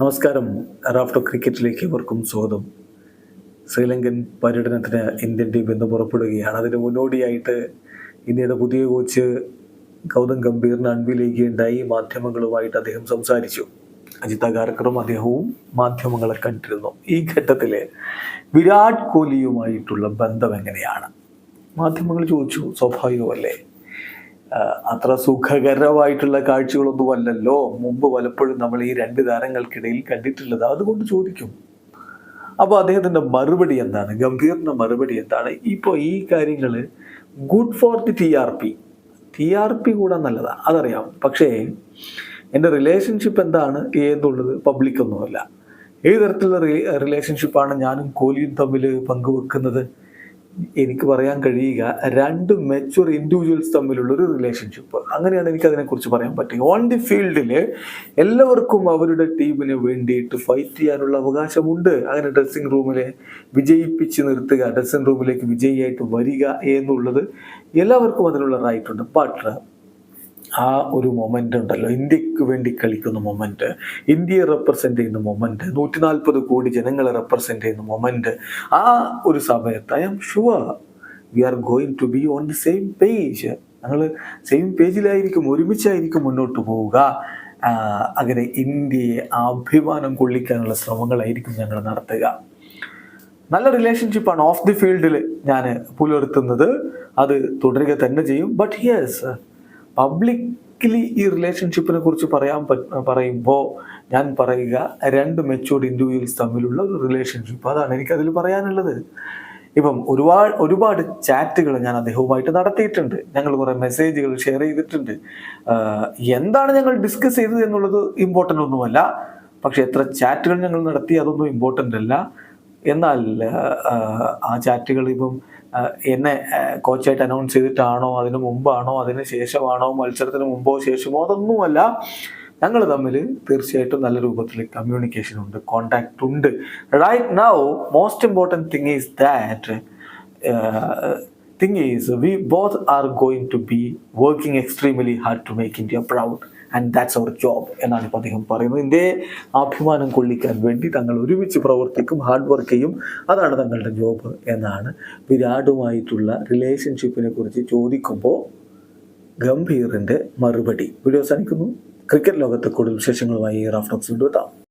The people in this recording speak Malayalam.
നമസ്കാരം. റാഫ്റ്റോ ക്രിക്കറ്റിലേക്ക് ഇവർക്കും സ്വാഗതം. ശ്രീലങ്കൻ പര്യടനത്തിന് ഇന്ത്യൻ ടീം ഇന്ന് പുറപ്പെടുകയാണ്. അതിന് മുന്നോടിയായിട്ട് ഇന്ത്യയുടെ പുതിയ കോച്ച് ഗൗതം ഗംഭീറിന് അൺവിലേക്കുകയുണ്ടായി മാധ്യമങ്ങളുമായിട്ട് അദ്ദേഹം സംസാരിച്ചു. അജിത അഗാർക്കറും അദ്ദേഹവും മാധ്യമങ്ങളെ കണ്ടിരുന്നു. ഈ ഘട്ടത്തിൽ വിരാട് കോഹ്ലിയുമായിട്ടുള്ള ബന്ധം എങ്ങനെയാണ്? മാധ്യമങ്ങൾ ചോദിച്ചു സ്വാഭാവികമല്ലേ? അത്ര സുഖകരമായിട്ടുള്ള കാഴ്ചകളൊന്നും അല്ലല്ലോ. മുമ്പ് പലപ്പോഴും നമ്മൾ ഈ രണ്ട് താരങ്ങൾക്കിടയിൽ കണ്ടിട്ടുള്ളത്. അതുകൊണ്ട് ചോദിക്കും. അപ്പോൾ അദ്ദേഹത്തിന്റെ മറുപടി എന്താണ്? ഗംഭീറിന്റെ മറുപടി എന്താണ്? ഇപ്പോൾ ഈ കാര്യങ്ങൾ good for the T R P. T R P കൂടാൻ നല്ലതാണ് അതറിയാം. പക്ഷേ എന്റെ റിലേഷൻഷിപ്പ് എന്താണ്? ഏതുള്ളത് പബ്ലിക്കൊന്നുമല്ല ഏത് തരത്തിലുള്ള റിലേഷൻഷിപ്പാണ് ഞാനും കോഹ്ലിയും തമ്മിൽ പങ്കുവെക്കുന്നത്? എനിക്ക് പറയാൻ കഴിയുക രണ്ട് മെച്ചുവർ ഇൻഡിവിജ്വൽസ് തമ്മിലുള്ള ഒരു റിലേഷൻഷിപ്പ് അങ്ങനെയാണ് എനിക്ക് അതിനെക്കുറിച്ച് പറയാൻ പറ്റുക ഓൺ ദി ഫീൽഡിൽ എല്ലാവർക്കും അവരുടെ ടീമിന് വേണ്ടിയിട്ട് ഫൈറ്റ് ചെയ്യാനുള്ള അവകാശമുണ്ട്. അങ്ങനെ ഡ്രസ്സിംഗ് റൂമിലെ വിജയിപ്പിച്ച് നിർത്തുക ഡ്രസ്സിംഗ് റൂമിലേക്ക് വിജയിയായിട്ട് വരിക എന്നുള്ളത് എല്ലാവർക്കും അതിനുള്ള റൈറ്റ് ഉണ്ട്. ബട്ട് ആ ഒരു മൊമെന്റ് ഉണ്ടല്ലോ. ഇന്ത്യയ്ക്ക് വേണ്ടി കളിക്കുന്ന മൊമെന്റ് ഇന്ത്യയെ റെപ്രസെന്റ് ചെയ്യുന്ന മൊമെന്റ് നൂറ്റി നാൽപ്പത് കോടി ജനങ്ങളെ റെപ്രസെന്റ് ചെയ്യുന്ന മൊമെന്റ് ആ ഒരു സമയത്ത് I am sure we are going to be on the same page ഞങ്ങൾ സെയിം പേജിലായിരിക്കും ഒരുമിച്ചായിരിക്കും മുന്നോട്ട് പോവുക. അങ്ങനെ ഇന്ത്യയെ അഭിമാനം കൊള്ളിക്കാനുള്ള ശ്രമങ്ങളായിരിക്കും ഞങ്ങൾ നടത്തുക. നല്ല റിലേഷൻഷിപ്പാണ് ഓഫ് ദി ഫീൽഡിൽ ഞാൻ പുലർത്തുന്നത്. അത് തുടരുക തന്നെ ചെയ്യും. ബട്ട് യെസ് പബ്ലിക്കലി ഈ റിലേഷൻഷിപ്പിനെ കുറിച്ച് പറയാൻ പറയുമ്പോൾ ഞാൻ പറയുക രണ്ട് മെച്ചൂർഡ് ഇൻഡിവിജ്വൽസ് തമ്മിലുള്ള ഒരു റിലേഷൻഷിപ്പ് അതാണ് എനിക്കതിൽ പറയാനുള്ളത്. ഇപ്പം ഒരുപാട് ഒരുപാട് ചാറ്റുകൾ ഞാൻ അദ്ദേഹവുമായിട്ട് നടത്തിയിട്ടുണ്ട്. ഞങ്ങൾ കുറേ മെസ്സേജുകൾ ഷെയർ ചെയ്തിട്ടുണ്ട്. എന്താണ് ഞങ്ങൾ ഡിസ്കസ് ചെയ്തത് എന്നുള്ളത് ഇമ്പോർട്ടന്റ് ഒന്നുമല്ല. പക്ഷെ എത്ര ചാറ്റുകൾ ഞങ്ങൾ നടത്തി അതൊന്നും ഇമ്പോർട്ടന്റ് അല്ല. എന്നാൽ ആ ചാറ്റുകൾ ഇപ്പം എന്നെ കോച്ചായിട്ട് അനൗൺസ് ചെയ്തിട്ടാണോ അതിന് മുമ്പാണോ അതിന് ശേഷമാണോ മത്സരത്തിന് മുമ്പോ ശേഷമോ അതൊന്നുമല്ല. ഞങ്ങൾ തമ്മിൽ തീർച്ചയായിട്ടും നല്ല രൂപത്തിൽ കമ്മ്യൂണിക്കേഷൻ ഉണ്ട് കോണ്ടാക്ട് ഉണ്ട്. Right now most important thing is that thing is we both are going to be working extremely hard to make India proud and that's our job എന്നാണ് ഇപ്പോൾ അദ്ദേഹം പറയുന്നത്. ഇന്ത്യയെ അഭിമാനം കൊള്ളിക്കാൻ വേണ്ടി തങ്ങൾ ഒരുമിച്ച് പ്രവർത്തിക്കും ഹാർഡ് വർക്ക് ചെയ്യും. അതാണ് തങ്ങളുടെ ജോബ് എന്നാണ് വിരാടുമായിട്ടുള്ള റിലേഷൻഷിപ്പിനെ കുറിച്ച് ചോദിക്കുമ്പോൾ ഗംഭീറിന്റെ മറുപടി. വീഡിയോ അവസാനിക്കുന്നു. ക്രിക്കറ്റ് ലോകത്തെ കൂടുതൽ വിശേഷങ്ങളുമായി റാഫ്റ്റോക്സ് വീണ്ടും എത്താം.